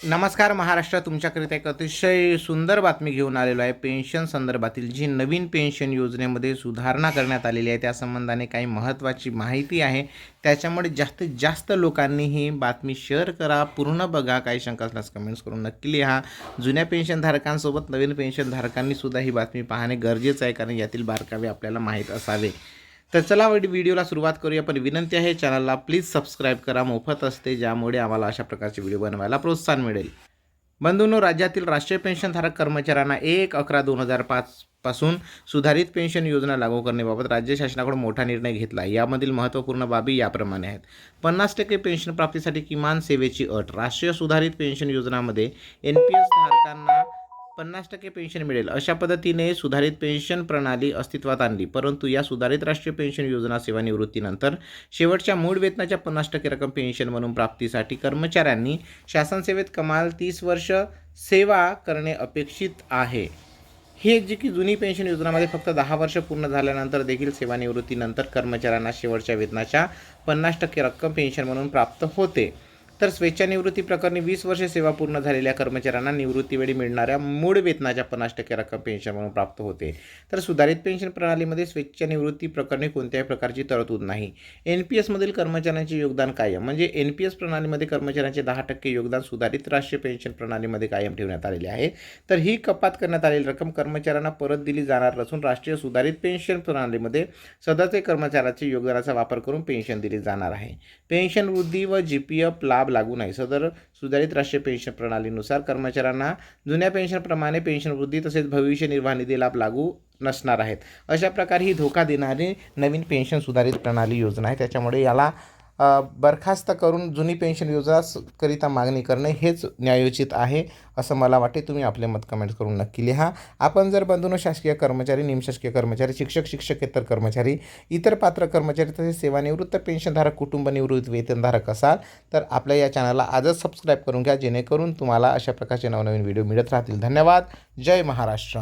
नमस्कार महाराष्ट्र तुमच्याकरिता एक अतिशय सुंदर बातमी घेऊन आलेलो आहे. पेन्शन संदर्भातील जी नवीन पेन्शन योजनेमध्ये सुधारणा करण्यात आलेली आहे त्या संबंधाने काही महत्त्वाची माहिती आहे. त्याच्यामुळे जास्तीत जास्त लोकांनी ही बातमी शेअर करा पूर्ण बघा काही शंका असल्यास कमेंट्स करून नक्की लिहा. जुन्या पेन्शनधारकांसोबत नवीन पेन्शनधारकांनी सुद्धा ही बातमी पाहणे गरजेचं आहे कारण यातील बारकावे आपल्याला माहीत असावे. तर चला व्हिडिओला सुरुवात करूया पण विनंती आहे चॅनलला प्लीज सबस्क्राईब करा मोफत असते ज्यामुळे आम्हाला अशा प्रकारचे व्हिडिओ बनवायला प्रोत्साहन मिळेल. बंधूंनो राज्यातील राष्ट्रीय पेन्शनधारक कर्मचाऱ्यांना एक अकरा दोन हजार पाच पासून सुधारित पेन्शन योजना लागू करण्याबाबत राज्य शासनाकडून मोठा निर्णय घेतला यामधील महत्त्वपूर्ण बाबी याप्रमाणे आहेत. पन्नास टक्के पेन्शन प्राप्तीसाठी किमान सेवेची अट राष्ट्रीय सुधारित पेन्शन योजनामध्ये एन पी एस धारकांना पन्नास टक्के पेन्शन मिळेल. अशा पद्धतीने सुधारित पेन्शन प्रणाली अस्तित्वात आणली. परंतु या सुधारित राष्ट्रीय पेन्शन योजना सेवानिवृत्तीनंतर शेवटच्या मूळ वेतनाच्या पन्नास टक्के रक्कम पेन्शन म्हणून प्राप्तीसाठी कर्मचाऱ्यांनी शासन सेवेत कमाल तीस वर्ष सेवा करणे अपेक्षित आहे. हे जी की जुनी पेन्शन योजनामध्ये फक्त दहा वर्ष पूर्ण झाल्यानंतर देखील सेवानिवृत्तीनंतर कर्मचाऱ्यांना शेवटच्या वेतनाच्या पन्नास टक्के रक्कम पेन्शन म्हणून प्राप्त होते. तर स्वेच्छानिवृत्ती प्रकरणी वीस वर्षे सेवा पूर्ण झालेल्या कर्मचाऱ्यांना निवृत्तीवेळी मिळणाऱ्या मूळ वेतनाच्या पन्नास टक्के रक्कम पेन्शन म्हणून प्राप्त होते. तर सुधारित पेन्शन प्रणालीमध्ये स्वेच्छानिवृत्ती प्रकरणी कोणत्याही प्रकारची तरतूद नाही. एन पी एसमधील कर्मचाऱ्यांचे योगदान कायम म्हणजे एन पी एस प्रणालीमध्ये कर्मचाऱ्यांचे दहा टक्के योगदान सुधारित राष्ट्रीय पेन्शन प्रणालीमध्ये कायम ठेवण्यात आलेले आहे. तर ही कपात करण्यात आलेली रक्कम कर्मचाऱ्यांना परत दिली जाणार नसून राष्ट्रीय सुधारित पेन्शन प्रणालीमध्ये सदस्य कर्मचाऱ्याचे योगदानाचा वापर करून पेन्शन दिली जाणार आहे. पेन्शन वृद्धी व जी पी एफ लाभ लाभ लागू नाही. सदर सुधारित राष्ट्रीय पेन्शन प्रणालीनुसार कर्मचाऱ्यांना जुन्या पेन्शनप्रमाणे पेन्शन वृद्धी तसेच भविष्य निर्वाह निधी लाभ लागू नसणार आहेत. अशा प्रकारे ही धोका देणारी नवीन पेन्शन सुधारित प्रणाली योजना आहे. त्याच्यामुळे याला बरखास्त करून जुनी पेन्शन योजनाकरिता मागणी करणे हेच न्यायोचित आहे असं मला वाटते. तुम्ही आपले मत कमेंट करून नक्की लिहा. आपण जर बंधून शासकीय कर्मचारी निमशासकीय कर्मचारी शिक्षक शिक्षकेतर कर्मचारी इतर पात्र कर्मचारी तसेच सेवानिवृत्त पेन्शनधारक कुटुंब निवृत्त वेतनधारक असाल तर आपल्या या चॅनलला आजच सबस्क्राईब करून घ्या जेणेकरून तुम्हाला अशा प्रकारचे नवनवीन व्हिडिओ मिळत राहतील. धन्यवाद. जय महाराष्ट्र.